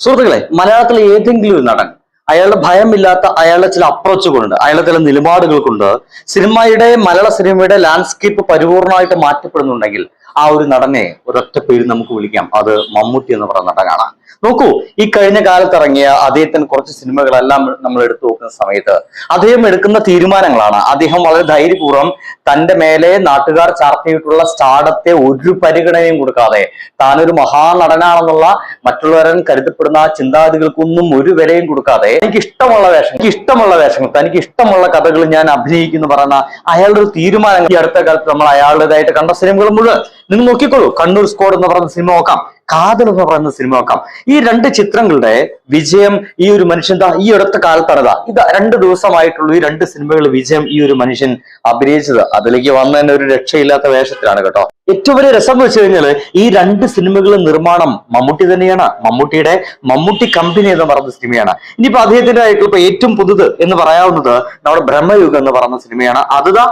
സുഹൃത്തുക്കളെ മലയാളത്തിലെ ഏതെങ്കിലും ഒരു നടൻ അയാളുടെ ഭയമില്ലാത്ത അയാളുടെ ചില അപ്രോച്ചുകളുണ്ട് അയാളുടെ ചില നിലപാടുകൾ കൊണ്ട് സിനിമയുടെ മലയാള സിനിമയുടെ ലാൻഡ്സ്കേപ്പ് പരിപൂർണമായിട്ട് മാറ്റപ്പെടുന്നുണ്ടെങ്കിൽ ആ ഒരു നടനെ ഒരൊറ്റ പേര് നമുക്ക് വിളിക്കാം. അത് മമ്മൂട്ടി എന്ന് പറയുന്ന നടനാണ്. നോക്കൂ ഈ കഴിഞ്ഞ കാലത്ത് ഇറങ്ങിയ അദ്ദേഹത്തിന് കുറച്ച് സിനിമകളെല്ലാം നമ്മൾ എടുത്തു നോക്കുന്ന സമയത്ത് അദ്ദേഹം എടുക്കുന്ന തീരുമാനങ്ങളാണ്. അദ്ദേഹം വളരെ ധൈര്യപൂർവം തന്റെ മേലെ നാട്ടുകാർ ചാർത്തിയിട്ടുള്ള സ്റ്റാഡത്തെ ഒരു പരിഗണനയും കൊടുക്കാതെ താനൊരു മഹാനടനാണെന്നുള്ള മറ്റുള്ളവരൻ കരുതപ്പെടുന്ന ചിന്താഗതികൾക്കൊന്നും ഒരു വിലയും കൊടുക്കാതെ എനിക്ക് ഇഷ്ടമുള്ള വേഷം എനിക്ക് ഇഷ്ടമുള്ള വേഷങ്ങൾ തനിക്ക് ഇഷ്ടമുള്ള കഥകൾ ഞാൻ അഭിനയിക്കുന്നു പറയുന്ന അയാളുടെ ഒരു തീരുമാനം ഈ അടുത്ത കാലത്ത് നമ്മൾ അയാളുടേതായിട്ട് കണ്ട സിനിമകൾ മുഴുവൻ. നിങ്ങൾ നോക്കിക്കോളൂ കണ്ണൂർ സ്കോഡ് എന്ന് പറയുന്ന സിനിമ നോക്കാം. കാതൽ എന്ന് പറയുന്ന സിനിമ നോക്കാം. ഈ രണ്ട് ചിത്രങ്ങളുടെ വിജയം ഈ ഒരു മനുഷ്യൻ ഈ അടുത്ത കാലത്താണിതാ. ഇത് രണ്ട് ദിവസമായിട്ടുള്ള ഈ രണ്ട് സിനിമകളുടെ വിജയം ഈ ഒരു മനുഷ്യൻ അഭിനയിച്ചത്. അതിലേക്ക് വന്നതിന് ഒരു രക്ഷയില്ലാത്ത വേഷത്തിലാണ് കേട്ടോ. ഏറ്റവും വലിയ രസം വെച്ച് കഴിഞ്ഞാൽ ഈ രണ്ട് സിനിമകളുടെ നിർമ്മാണം മമ്മൂട്ടി തന്നെയാണ്. മമ്മൂട്ടിയുടെ മമ്മൂട്ടി കമ്പനി എന്ന് പറയുന്ന സിനിമയാണ്. ഇനിയിപ്പോ അദ്ദേഹത്തിന്റെ ആയിട്ട് ഇപ്പൊ ഏറ്റവും പുതുത് എന്ന് പറയാവുന്നത് നമ്മുടെ ബ്രഹ്മയുഗം എന്ന് പറയുന്ന സിനിമയാണ്. അതുതാ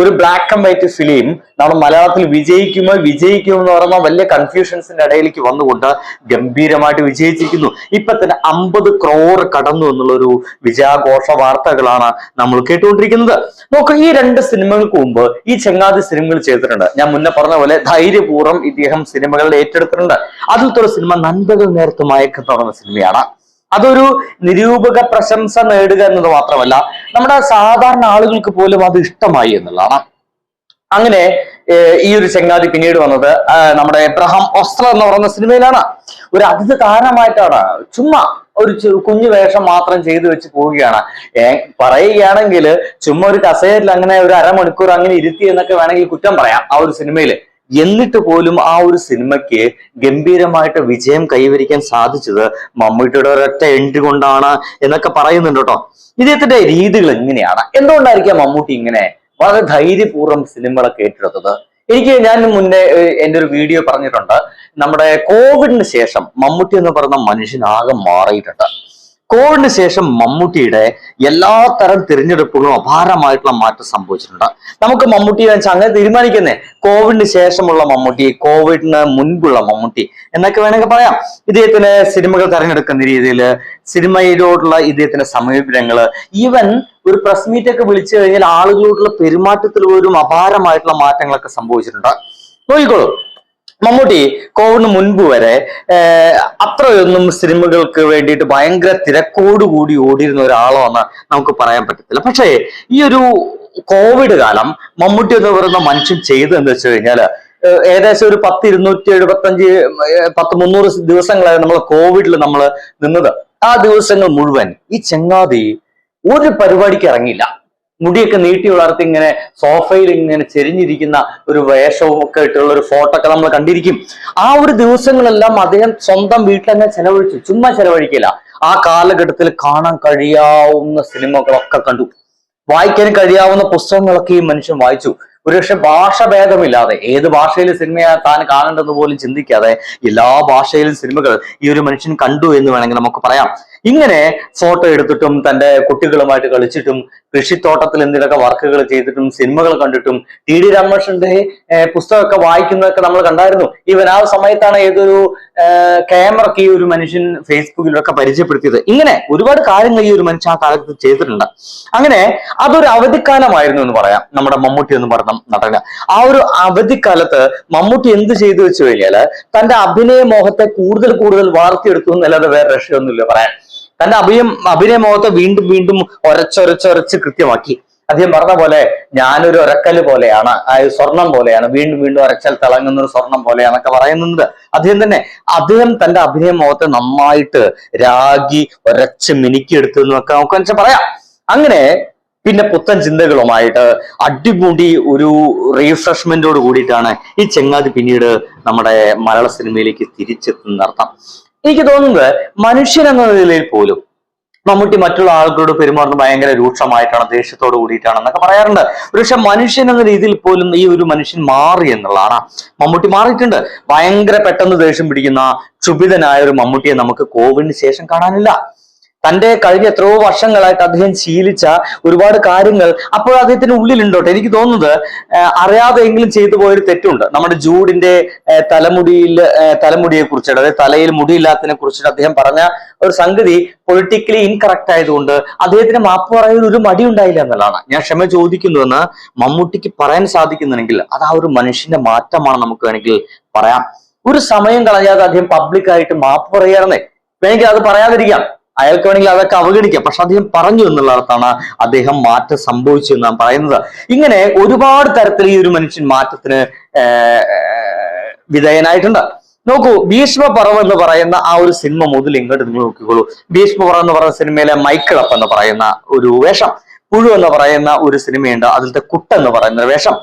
ഒരു ബ്ലാക്ക് ആൻഡ് വൈറ്റ് ഫിലിം നമ്മൾ മലയാളത്തിൽ വിജയിക്കുമോ വിജയിക്കുമോ എന്ന് പറയുന്ന വലിയ കൺഫ്യൂഷൻസിന്റെ ഇടയിലേക്ക് വന്നുകൊണ്ട് ഗംഭീരമായിട്ട് വിജയിച്ചിരിക്കുന്നു. ഇപ്പൊ തന്നെ അമ്പത് ക്രോർ കടന്നു എന്നുള്ള ഒരു വിജയാഘോഷ വാർത്തകളാണ് നമ്മൾ കേട്ടുകൊണ്ടിരിക്കുന്നത്. നോക്ക് ഈ രണ്ട് സിനിമകൾക്ക് മുമ്പ് ഈ ചെങ്ങാതി സിനിമകൾ ചെയ്തിട്ടുണ്ട്. ഞാൻ മുന്നേ പറഞ്ഞ പോലെ ധൈര്യപൂർവം ഇദ്ദേഹം സിനിമകളിൽ ഏറ്റെടുത്തിട്ടുണ്ട്. അതിലത്തെ ഒരു സിനിമ നന്ദകൾ നേരത്ത് മയക്കം തുടങ്ങുന്ന സിനിമയാണ്. അതൊരു നിരൂപക പ്രശംസ നേടുക എന്നത് മാത്രമല്ല നമ്മുടെ സാധാരണ ആളുകൾക്ക് പോലും അത് ഇഷ്ടമായി എന്നുള്ളതാണ്. അങ്ങനെ ഈ ഒരു ചെങ്ങാതി പിന്നീട് വന്നത് നമ്മുടെ എബ്രഹാം ഒസ്ത്ര എന്ന് പറയുന്ന സിനിമയിലാണ്. ഒരു അതിഥി താരമായിട്ടാണ്. ചുമ്മാ ഒരു കുഞ്ഞു വേഷം മാത്രം ചെയ്തു വെച്ച് പോവുകയാണ്. പറയുകയാണെങ്കിൽ ചുമ്മാ ഒരു കസേരയിൽ അങ്ങനെ ഒരു അരമണിക്കൂർ അങ്ങനെ ഇരുത്തി എന്നൊക്കെ വേണമെങ്കിൽ കുറ്റം പറയാം ആ ഒരു സിനിമയിൽ എന്നിട്ട് പോലും ആ ഒരു സിനിമയ്ക്ക് ഗംഭീരമായിട്ട് വിജയം കൈവരിക്കാൻ സാധിച്ചത് മമ്മൂട്ടിയുടെ ഒരൊറ്റ എൻട്രി കൊണ്ടാണ് എന്നൊക്കെ പറയുന്നുണ്ട് കേട്ടോ. ഇദ്ദേഹത്തിന്റെ രീതികൾ എങ്ങനെയാണ്? എന്തുകൊണ്ടായിരിക്കാം മമ്മൂട്ടി ഇങ്ങനെ വളരെ ധൈര്യപൂർവം സിനിമകളൊക്കെ ഏറ്റെടുത്തത് എനിക്ക് ഞാൻ മുന്നേ എന്റെ ഒരു വീഡിയോ പറഞ്ഞിട്ടുണ്ട്. നമ്മുടെ കോവിഡിന് ശേഷം മമ്മൂട്ടി എന്ന് പറയുന്ന മനുഷ്യനാകെ മാറിയിട്ടുണ്ട്. കോവിഡിന് ശേഷം മമ്മൂട്ടിയുടെ എല്ലാ തരം തിരഞ്ഞെടുപ്പുകളും അപാരമായിട്ടുള്ള മാറ്റം സംഭവിച്ചിട്ടുണ്ട്. നമുക്ക് മമ്മൂട്ടിയെ വെച്ചാൽ അങ്ങനെ തീരുമാനിക്കുന്നേ. കോവിഡിന് ശേഷമുള്ള മമ്മൂട്ടി കോവിഡിന് മുൻപുള്ള മമ്മൂട്ടി എന്നൊക്കെ വേണമെങ്കിൽ പറയാം. ഇദ്ദേഹത്തിന് സിനിമകൾ തിരഞ്ഞെടുക്കുന്ന രീതിയിൽ സിനിമയിലോട്ടുള്ള ഇദ്ദേഹത്തിന്റെ സമീപനങ്ങൾ ഈവൻ ഒരു പ്രസ് മീറ്റ് ഒക്കെ വിളിച്ചു കഴിഞ്ഞാൽ ആളുകളോടുള്ള പെരുമാറ്റത്തിൽ പോലും അപാരമായിട്ടുള്ള മാറ്റങ്ങളൊക്കെ സംഭവിച്ചിട്ടുണ്ട്. നോക്കിക്കോളൂ. മമ്മൂട്ടി കോവിഡിന് മുൻപ് വരെ അത്രയൊന്നും സിനിമകൾക്ക് വേണ്ടിയിട്ട് ഭയങ്കര തിരക്കോട് കൂടി ഓടിയിരുന്ന ഒരാളാണ് നമുക്ക് പറയാൻ പറ്റത്തില്ല. പക്ഷേ ഈ ഒരു കോവിഡ് കാലം മമ്മൂട്ടി എന്ന് പറയുന്ന മനുഷ്യൻ ചെയ്തതെന്ന് വെച്ച് കഴിഞ്ഞാൽ ഏകദേശം ഒരു പത്ത് ഇരുന്നൂറ്റി എഴുപത്തഞ്ച് പത്ത് മുന്നൂറ് ദിവസങ്ങളായി നമ്മൾ കോവിഡിൽ നമ്മൾ നിന്നത്. ആ ദിവസങ്ങൾ മുഴുവൻ ഈ ചെങ്ങാതി ഒരു പരിപാടിക്ക് ഇറങ്ങിയില്ല. മുടിയൊക്കെ നീട്ടി വളർത്തി ഇങ്ങനെ സോഫയിൽ ഇങ്ങനെ ചെരിഞ്ഞിരിക്കുന്ന ഒരു വേഷവും ഒക്കെ ഇട്ടുള്ള ഒരു ഫോട്ടോ ഒക്കെ നമ്മൾ കണ്ടിരിക്കും. ആ ഒരു ദിവസങ്ങളെല്ലാം അദ്ദേഹം സ്വന്തം വീട്ടിൽ തന്നെ ചെലവഴിച്ചു. ചുമ്മാ ചെലവഴിക്കില്ല. ആ കാലഘട്ടത്തിൽ കാണാൻ കഴിയാവുന്ന സിനിമകളൊക്കെ കണ്ടു. വായിക്കാൻ കഴിയാവുന്ന പുസ്തകങ്ങളൊക്കെ ഈ മനുഷ്യൻ വായിച്ചു. ഒരുപക്ഷെ ഭാഷ ഭേദമില്ലാതെ ഏത് ഭാഷയിലെ സിനിമയാ താൻ കാണേണ്ടത് പോലും ചിന്തിക്കാതെ എല്ലാ ഭാഷയിലും സിനിമകൾ ഈ ഒരു മനുഷ്യൻ കണ്ടു എന്ന് വേണമെങ്കിൽ നമുക്ക് പറയാം. ഇങ്ങനെ ഫോട്ടോ എടുത്തിട്ടും തന്റെ കുട്ടികളുമായിട്ട് കളിച്ചിട്ടും കൃഷിത്തോട്ടത്തിൽ എന്തിനൊക്കെ വർക്കുകൾ ചെയ്തിട്ടും സിനിമകൾ കണ്ടിട്ടും ടി ഡി രാമകൃഷ്ണന്റെ പുസ്തകമൊക്കെ വായിക്കുന്നതൊക്കെ നമ്മൾ കണ്ടായിരുന്നു. ഇവൻ ആ സമയത്താണ് ഏതൊരു ക്യാമറക്ക് ഈ ഒരു മനുഷ്യൻ ഫേസ്ബുക്കിലൊക്കെ പരിചയപ്പെടുത്തിയത്. ഇങ്ങനെ ഒരുപാട് കാര്യങ്ങൾ ഈ ഒരു മനുഷ്യൻ ആ കാലത്ത് ചെയ്തിട്ടുണ്ട്. അങ്ങനെ അതൊരു അവധിക്കാലമായിരുന്നു എന്ന് പറയാം. നമ്മുടെ മമ്മൂട്ടി എന്ന് പറഞ്ഞ നടന്. ആ ഒരു അവധിക്കാലത്ത് മമ്മൂട്ടി എന്ത് ചെയ്തു വെച്ച് കഴിഞ്ഞാൽ തന്റെ അഭിനയ മോഹത്തെ കൂടുതൽ കൂടുതൽ വളർത്തിയെടുത്തു എന്നല്ലാതെ വേറെ രക്ഷയൊന്നുമില്ല പറയാൻ. തന്റെ അഭിയം അഭിനയ മോഹത്തെ വീണ്ടും വീണ്ടും ഒരച്ചൊരച്ചൊരച്ച് കൃത്യമാക്കി. അദ്ദേഹം പറഞ്ഞ പോലെ ഞാനൊരു ഒരക്കൽ പോലെയാണ് ആ സ്വർണം പോലെയാണ് വീണ്ടും വീണ്ടും ഒരച്ചാൽ തിളങ്ങുന്ന ഒരു സ്വർണം പോലെയാണെന്നൊക്കെ പറയുന്നുണ്ട്. അദ്ദേഹം തന്നെ അദ്ദേഹം തന്റെ അഭിനയ മോഹത്തെ നന്നായിട്ട് രാഗി ഒരച്ച് മിനുക്കിയെടുത്തു എന്നൊക്കെ നമുക്ക് വെച്ചാൽ പറയാം. അങ്ങനെ പിന്നെ പുത്തൻ ചിന്തകളുമായിട്ട് അടിമുടി ഒരു റീഫ്രഷ്മെന്റോട് കൂടിയിട്ടാണ് ഈ ചെങ്ങാതി പിന്നീട് നമ്മുടെ മലയാള സിനിമയിലേക്ക് തിരിച്ചെത്തുന്ന അർത്ഥം എനിക്ക് തോന്നുന്നത് മനുഷ്യൻ എന്ന നിലയിൽ പോലും മമ്മൂട്ടി മറ്റുള്ള ആളുകളോട് പെരുമാറുന്നത് ഭയങ്കര രൂക്ഷമായിട്ടാണ് ദേഷ്യത്തോട് കൂടിയിട്ടാണ് എന്നൊക്കെ പറയാറുണ്ട്. പക്ഷെ മനുഷ്യൻ എന്ന രീതിയിൽ പോലും ഈ ഒരു മനുഷ്യൻ മാറി എന്നുള്ളതാണ്. മമ്മൂട്ടി മാറിയിട്ടുണ്ട്. ഭയങ്കര പെട്ടെന്ന് ദേഷ്യം പിടിക്കുന്ന ക്ഷുഭിതനായ ഒരു മമ്മൂട്ടിയെ നമുക്ക് കോവിഡിന് ശേഷം കാണാനില്ല. തന്റെ കഴിഞ്ഞ എത്രയോ വർഷങ്ങളായിട്ട് അദ്ദേഹം ശീലിച്ച ഒരുപാട് കാര്യങ്ങൾ അപ്പോൾ അദ്ദേഹത്തിന്റെ ഉള്ളിലുണ്ടോട്ടെ? എനിക്ക് തോന്നുന്നത് അറിയാതെയെങ്കിലും ചെയ്തു പോയൊരു തെറ്റുണ്ട്. നമ്മുടെ ജൂഡിന്റെ തലമുടിയിൽ തലമുടിയെ കുറിച്ചിട്ട് അതായത് തലയിൽ മുടിയില്ലാത്തതിനെ കുറിച്ചിട്ട് അദ്ദേഹം പറഞ്ഞ ഒരു സംഗതി പൊളിറ്റിക്കലി ഇൻകറക്റ്റ് ആയതുകൊണ്ട് അദ്ദേഹത്തിന് മാപ്പ് പറയാൻ ഒരു മടി ഉണ്ടായില്ല എന്നുള്ളതാണ്. ഞാൻ ക്ഷമ ചോദിക്കുന്നുവെന്ന് മമ്മൂട്ടിക്ക് പറയാൻ സാധിക്കുന്നുണ്ടെങ്കിൽ അത് ആ ഒരു മനുഷ്യന്റെ മാറ്റമാണ് നമുക്ക് വേണമെങ്കിൽ പറയാം. ഒരു സമയം കളയാതെ അദ്ദേഹം പബ്ലിക്കായിട്ട് മാപ്പ് പറയുകയാണെന്നേ വേണമെങ്കിൽ അത് പറയാതിരിക്കാം. അയാൾക്ക് വേണമെങ്കിൽ അതൊക്കെ അവഗണിക്കാം. പക്ഷെ അദ്ദേഹം പറഞ്ഞു എന്നുള്ളതാണ് അദ്ദേഹം മാറ്റം സംഭവിച്ചു എന്ന് നാം പറയുന്നത്. ഇങ്ങനെ ഒരുപാട് തരത്തിൽ ഈ ഒരു മനുഷ്യൻ മാറ്റത്തിന് വിധേയനായിട്ടുണ്ട്. നോക്കൂ ഭീഷ്മ പർവ് എന്ന് പറയുന്ന ആ ഒരു സിനിമ മുതൽ ഇങ്ങോട്ട് നിങ്ങൾ നോക്കിക്കോളൂ. ഭീഷ്മ പർവ് എന്ന് പറയുന്ന സിനിമയിലെ മൈക്കിളപ്പ് എന്ന് പറയുന്ന ഒരു വേഷം. പുഴു എന്ന് പറയുന്ന ഒരു സിനിമയുണ്ട് അതിലത്തെ കുട്ട എന്ന് പറയുന്ന വേഷം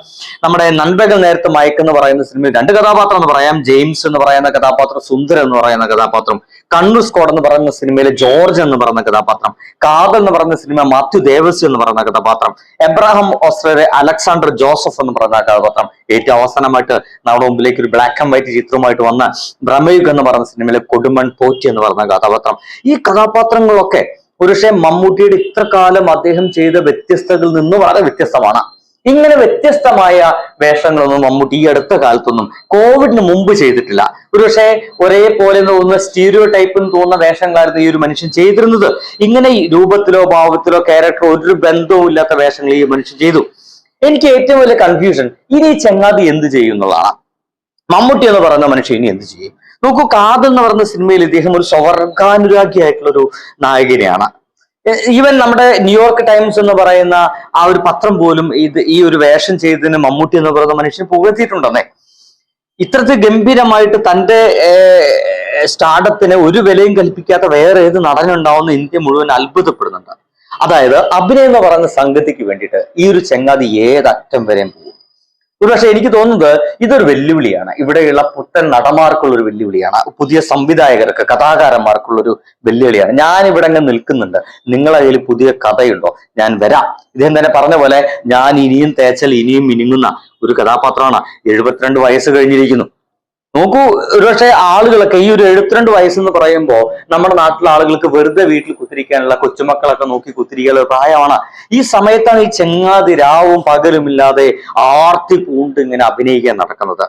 നമ്മുടെ നൻപകൽ നേരത്തെ മയക്ക് എന്ന് പറയുന്ന സിനിമയിൽ രണ്ട് കഥാപാത്രം എന്ന് പറയാം ജെയിംസ് എന്ന് പറയുന്ന കഥാപാത്രം സുന്ദരൻ എന്ന് പറയുന്ന കഥാപാത്രം കണ്ണു സ്കോഡ് എന്ന് പറയുന്ന സിനിമയിലെ ജോർജ് എന്ന് പറയുന്ന കഥാപാത്രം കാതൽ എന്ന് പറയുന്ന സിനിമ മാത്യു ദേവസ്യ എന്ന് പറയുന്ന കഥാപാത്രം എബ്രാഹിം ഓസ്ട്രേലിയ അലക്സാണ്ടർ ജോസഫ് എന്ന് പറയുന്ന കഥാപാത്രം ഏറ്റവും അവസാനമായിട്ട് നമ്മുടെ മുമ്പിലേക്ക് ഒരു ബ്ലാക്ക് ആൻഡ് വൈറ്റ് ചിത്രമായിട്ട് വന്ന ബ്രഹ്മയുഗ് എന്ന് പറയുന്ന സിനിമയിലെ കൊടുമൺ പോറ്റി എന്ന് പറയുന്ന കഥാപാത്രം ഈ കഥാപാത്രങ്ങളൊക്കെ ഒരുപക്ഷെ മമ്മൂട്ടിയുടെ ഇത്ര കാലം അദ്ദേഹം ചെയ്ത വ്യത്യസ്തകളിൽ നിന്ന് വളരെ വ്യത്യസ്തമാണ്. ഇങ്ങനെ വ്യത്യസ്തമായ വേഷങ്ങളൊന്നും മമ്മൂട്ടി ഈ അടുത്ത കാലത്തൊന്നും കോവിഡിന് മുമ്പ് ചെയ്തിട്ടില്ല. ഒരുപക്ഷെ ഒരേപോലെ തോന്നുന്ന സ്റ്റീരിയോ ടൈപ്പ് തോന്നുന്ന വേഷങ്ങളായിരുന്നു ഈ ഒരു മനുഷ്യൻ ചെയ്തിരുന്നത്. ഇങ്ങനെ രൂപത്തിലോ ഭാവത്തിലോ ക്യാരക്ടറോ ഒരു ബന്ധവും ഇല്ലാത്ത വേഷങ്ങൾ ഈ മനുഷ്യൻ ചെയ്തു. എനിക്ക് ഏറ്റവും വലിയ കൺഫ്യൂഷൻ ഇനി ചെങ്ങാതി എന്ത് ചെയ്യും എന്നുള്ളതാണ്. മമ്മൂട്ടി എന്ന് പറയുന്ന മനുഷ്യൻ ഇനി എന്ത് ചെയ്യും? നോക്കൂ കാതൽ എന്ന് പറയുന്ന സിനിമയിൽ ഇദ്ദേഹം ഒരു സ്വർഗാനുരാഗിയായിട്ടുള്ള ഒരു നായകനെയാണ് ഈവൻ നമ്മുടെ ന്യൂയോർക്ക് ടൈംസ് എന്ന് പറയുന്ന ആ ഒരു പത്രം പോലും ഇത് ഈ ഒരു വേഷം ചെയ്തതിന് മമ്മൂട്ടി എന്ന് പറയുന്ന മനുഷ്യൻ പുകഴ്ത്തിയിട്ടുണ്ടെന്നേ. ഇത്രത്തിൽ ഗംഭീരമായിട്ട് തന്റെ സ്റ്റാർഡപ്പിന് ഒരു വിലയും കൽപ്പിക്കാത്ത വേറെ ഏത് നടനുണ്ടാവുന്ന ഇന്ത്യ മുഴുവൻ അത്ഭുതപ്പെടുന്നുണ്ട്. അതായത് അഭിനയം എന്ന് പറയുന്ന സംഗതിക്ക് വേണ്ടിയിട്ട് ഈ ഒരു ചെങ്ങാതി ഏതറ്റം വരെയും പോകും. ഒരുപക്ഷെ എനിക്ക് തോന്നുന്നത് ഇതൊരു വെല്ലുവിളിയാണ്. ഇവിടെയുള്ള പുത്തൻ നടന്മാർക്കുള്ള ഒരു വെല്ലുവിളിയാണ്. പുതിയ സംവിധായകർക്ക് കഥാകാരന്മാർക്കുള്ള ഒരു വെല്ലുവിളിയാണ്. ഞാൻ ഇവിടെ അങ്ങ് നിൽക്കുന്നുണ്ട്. നിങ്ങളെ കയ്യിൽ പുതിയ കഥയുണ്ടോ? ഞാൻ വരാം. ഇദ്ദേഹം തന്നെ പറഞ്ഞ പോലെ ഞാൻ ഇനിയും തേച്ചൽ ഇനിയും മിനുങ്ങുന്ന ഒരു കഥാപാത്രമാണ്. എഴുപത്തിരണ്ട് വയസ്സ് കഴിഞ്ഞിരിക്കുന്നു. നോക്കൂ ഒരുപക്ഷെ ആളുകളൊക്കെ ഈ ഒരു എഴുപത്തിരണ്ട് വയസ്സെന്ന് പറയുമ്പോൾ നമ്മുടെ നാട്ടിലെ ആളുകൾക്ക് വെറുതെ വീട്ടിൽ കുത്തിരിക്കാനുള്ള കൊച്ചുമക്കളൊക്കെ നോക്കി കുത്തിരിക്കാനുള്ള പ്രായമാണ്. ഈ സമയത്താണ് ഈ ചെങ്ങാതി രാവും പകലും ഇല്ലാതെ ആർത്തി പൂണ്ട് ഇങ്ങനെ അഭിനയിക്കാൻ നടക്കുന്നത്.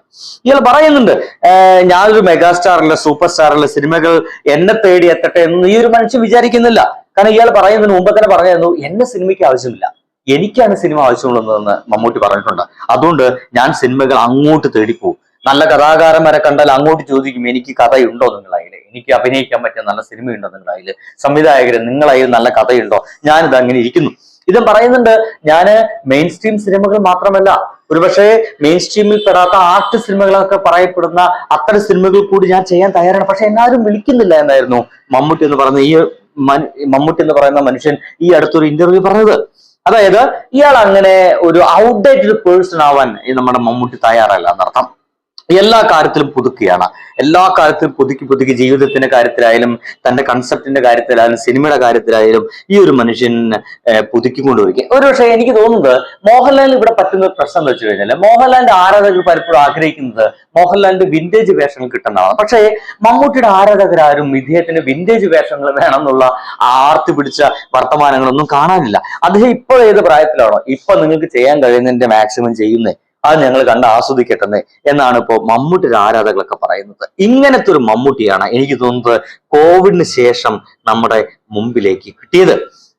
ഇയാൾ പറയുന്നുണ്ട് "ഏർ ഞാനൊരു മെഗാസ്റ്റാറിലെ സൂപ്പർ സ്റ്റാറിലെ സിനിമകൾ എന്നെ തേടി എത്തട്ടെ എന്ന് ഈ ഒരു മനുഷ്യൻ വിചാരിക്കുന്നില്ല. കാരണം ഇയാൾ പറയുന്നതിന് മുമ്പ് തന്നെ പറഞ്ഞിരുന്നു എന്നെ സിനിമയ്ക്ക് ആവശ്യമില്ല. എനിക്കാണ് സിനിമ ആവശ്യമുള്ളതെന്ന് മമ്മൂട്ടി പറഞ്ഞിട്ടുണ്ട്. അതുകൊണ്ട് ഞാൻ സിനിമകൾ അങ്ങോട്ട് തേടിപ്പോകും നല്ല കഥാകാരന്മാരെ കണ്ടാൽ അങ്ങോട്ട് ചോദിക്കും എനിക്ക് കഥയുണ്ടോ നിങ്ങളതിൽ എനിക്ക് അഭിനയിക്കാൻ പറ്റിയ നല്ല സിനിമയുണ്ടോ നിങ്ങളതിൽ സംവിധായകര് നിങ്ങളതിൽ നല്ല കഥയുണ്ടോ? ഞാനിത് അങ്ങനെ ഇരിക്കുന്നു. ഇതും പറയുന്നുണ്ട് ഞാൻ മെയിൻ സ്ട്രീം സിനിമകൾ മാത്രമല്ല ഒരുപക്ഷെ മെയിൻ സ്ട്രീമിൽ പെടാത്ത ആർട്ട് സിനിമകളൊക്കെ പറയപ്പെടുന്ന അത്തരം സിനിമകൾ കൂടി ഞാൻ ചെയ്യാൻ തയ്യാറാണ്. പക്ഷെ എന്നാരും വിളിക്കുന്നില്ല എന്നായിരുന്നു മമ്മൂട്ടി എന്ന് പറയുന്ന ഈ മമ്മൂട്ടി എന്ന് പറയുന്ന മനുഷ്യൻ ഈ അടുത്തൊരു ഇന്റർവ്യൂ പറഞ്ഞത്. അതായത് ഇയാൾ അങ്ങനെ ഒരു ഔട്ട്ഡേറ്റഡ് പേഴ്സൺ ആവാൻ നമ്മുടെ മമ്മൂട്ടി തയ്യാറല്ല എന്നർത്ഥം. എല്ലാ കാര്യത്തിലും പുതുക്കുകയാണ്. എല്ലാ കാര്യത്തിലും പുതുക്കി പുതുക്കി ജീവിതത്തിന്റെ കാര്യത്തിലായാലും തന്റെ കൺസെപ്റ്റിന്റെ കാര്യത്തിലായാലും സിനിമയുടെ കാര്യത്തിലായാലും ഈ ഒരു മനുഷ്യൻ പുതുക്കി പുതുക്കിക്കൊണ്ടിരിക്കുക ഒരു പക്ഷേ എനിക്ക് തോന്നുന്നത് മോഹൻലാൽ ഇവിടെ പറ്റുന്ന പ്രശ്നം എന്ന് വെച്ച് കഴിഞ്ഞാൽ മോഹൻലാലിന്റെ ആരാധകർ പലപ്പോഴും ആഗ്രഹിക്കുന്നത് മോഹൻലാലിന്റെ വിന്റേജ് വേഷങ്ങൾ കിട്ടുന്നതാണ്. പക്ഷേ മമ്മൂട്ടിയുടെ ആരാധകരാരും ഇദ്ദേഹത്തിന് വിന്റേജ് വേഷങ്ങൾ വേണമെന്നുള്ള ആർത്തി പിടിച്ച വർത്തമാനങ്ങളൊന്നും കാണാനില്ല. അദ്ദേഹം ഇപ്പോൾ ഏത് പ്രായത്തിലാണോ? ഇപ്പൊ നിങ്ങൾക്ക് ചെയ്യാൻ കഴിയുന്നതിന്റെ മാക്സിമം ചെയ്യുന്നേ അത് ഞങ്ങൾ കണ്ട് ആസ്വദിക്കട്ടെ എന്നാണ് ഇപ്പോൾ മമ്മൂട്ടിയുടെ ആരാധകളൊക്കെ പറയുന്നത്. ഇങ്ങനത്തെ ഒരു മമ്മൂട്ടിയാണ് എനിക്ക് തോന്നുന്നത് കോവിഡിന് ശേഷം നമ്മുടെ മുമ്പിലേക്ക് കിട്ടിയത്.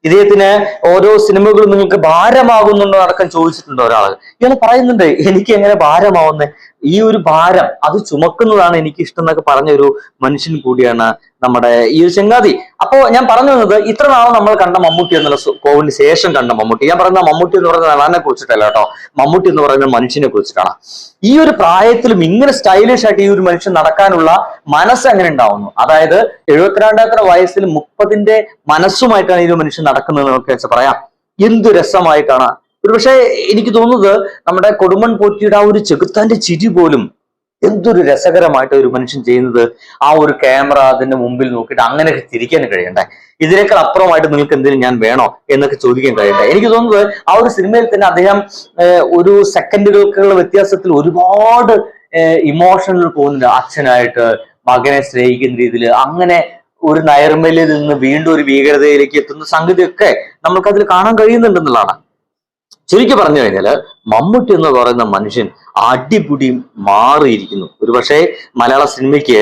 ഇദ്ദേഹത്തിന് ഓരോ സിനിമകളും നിങ്ങൾക്ക് ഭാരമാകുന്നുണ്ടോ അടക്കം ചോദിച്ചിട്ടുണ്ട് ഒരാൾ ഇയാൾ പറയുന്നുണ്ട് എനിക്ക് എങ്ങനെ ഭാരമാവുന്നത് ഈ ഒരു ഭാരം അത് ചുമക്കുന്നതാണ് എനിക്ക് ഇഷ്ടം എന്നൊക്കെ പറഞ്ഞ ഒരു മനുഷ്യൻ കൂടിയാണ് നമ്മുടെ ഈ ഒരു ചെങ്ങാതി. അപ്പോ ഞാൻ പറഞ്ഞു വന്നത് ഇത്ര നാളും നമ്മൾ കണ്ട മമ്മൂട്ടി എന്നുള്ള കോവിന് ശേഷം കണ്ട മമ്മൂട്ടി. ഞാൻ പറഞ്ഞ മമ്മൂട്ടി എന്ന് പറയുന്ന നടനെ കുറിച്ചിട്ടല്ല കേട്ടോ. മമ്മൂട്ടി എന്ന് പറയുന്ന മനുഷ്യനെ കുറിച്ചിട്ടാണ്. ഈ ഒരു പ്രായത്തിലും ഇങ്ങനെ സ്റ്റൈലിഷ് ആയിട്ട് ഈ ഒരു മനുഷ്യൻ നടക്കാനുള്ള മനസ്സ് എങ്ങനെ ഉണ്ടാവുന്നു? അതായത് എഴുപത്തിരണ്ടാമത്തെ വയസ്സിൽ മുപ്പതിന്റെ മനസ്സുമായിട്ടാണ് ഈ ഒരു മനുഷ്യൻ നടക്കുന്നത് നമുക്ക് വെച്ചാൽ പറയാം. എന്തു രസമായിട്ടാണ് ഒരുപക്ഷെ എനിക്ക് തോന്നുന്നത് നമ്മുടെ കൊടുമൺ പോറ്റിയുടെ ആ ഒരു ചെകുത്താന്റെ ചിരി പോലും എന്തൊരു രസകരമായിട്ട് ഒരു മനുഷ്യൻ ചെയ്യുന്നത്. ആ ഒരു ക്യാമറ അതിന്റെ മുമ്പിൽ നോക്കിയിട്ട് അങ്ങനെയൊക്കെ തിരിക്കാൻ കഴിയണ്ടേ? ഇതിനേക്കാൾ അപ്പുറമായിട്ട് നിങ്ങൾക്ക് എന്തെങ്കിലും ഞാൻ വേണോ എന്നൊക്കെ ചോദിക്കാൻ കഴിയണ്ടേ? എനിക്ക് തോന്നുന്നത് ആ ഒരു സിനിമയിൽ തന്നെ അദ്ദേഹം ഒരു സെക്കൻഡുകൾക്കുള്ള വ്യത്യാസത്തിൽ ഒരുപാട് ഇമോഷണൽ പോകുന്നുണ്ട്. അച്ഛനായിട്ട് മകനെ സ്നേഹിക്കുന്ന രീതിയിൽ. അങ്ങനെ ഒരു നൈർമല്യത്തിൽ നിന്ന് വീണ്ടും ഒരു ഭീകരതയിലേക്ക് എത്തുന്ന സംഗതിയൊക്കെ നമുക്കതിൽ കാണാൻ കഴിയുന്നുണ്ടെന്നുള്ളതാണ്. ചുരുക്കി പറഞ്ഞു കഴിഞ്ഞാൽ മമ്മൂട്ടി എന്ന് പറയുന്ന മനുഷ്യൻ അടിപൊടി മാറിയിരിക്കുന്നു. ഒരുപക്ഷെ മലയാള സിനിമയ്ക്ക്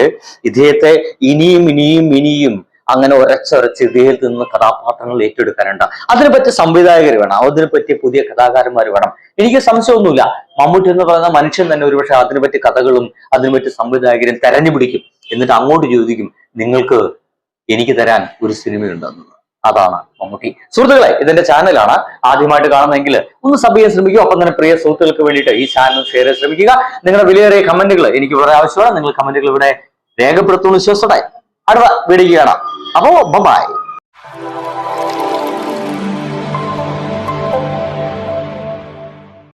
ഇദ്ദേഹത്തെ ഇനിയും ഇനിയും ഇനിയും അങ്ങനെ ഒരച്ചൊരച്ച് ഇദ്ദേഹത്തിൽ നിന്ന് കഥാപാത്രങ്ങൾ ഏറ്റെടുക്കാനുണ്ട് അതിനെ പറ്റിയ സംവിധായകർ വേണം. അതിനെ പറ്റിയ പുതിയ കഥാകാരന്മാർ വേണം. എനിക്ക് സംശയമൊന്നുമില്ല. മമ്മൂട്ടി എന്ന് പറയുന്ന മനുഷ്യൻ തന്നെ ഒരുപക്ഷെ അതിനെ പറ്റിയ കഥകളും അതിനെ പറ്റിയ സംവിധായകരും തെരഞ്ഞു പിടിക്കും. എന്നിട്ട് അങ്ങോട്ട് ചോദിക്കും നിങ്ങൾക്ക് എനിക്ക് തരാൻ ഒരു സിനിമയുണ്ടെന്ന്. അതാണ് മമ്മൂട്ടി. സുഹൃത്തുക്കളെ ഇതിന്റെ ചാനലാണ്. ആദ്യമായിട്ട് കാണുന്നതെങ്കിൽ ഒന്ന് സബ് ചെയ്യാൻ ശ്രമിക്കുക. ഒപ്പം തന്നെ പ്രിയ സുഹൃത്തുക്കൾക്ക് വേണ്ടിയിട്ട് ഈ ചാനൽ ഷെയർ ചെയ്യാൻ ശ്രമിക്കുക. നിങ്ങളുടെ വിലയേറിയ കമന്റുകൾ എനിക്ക് വളരെ ആവശ്യമാണ്. നിങ്ങൾ കമന്റുകൾ ഇവിടെ രേഖപ്പെടുത്തുന്ന വിശ്വാസത്തോടെ അടുത്ത കാണാം. അപ്പോ ബൈ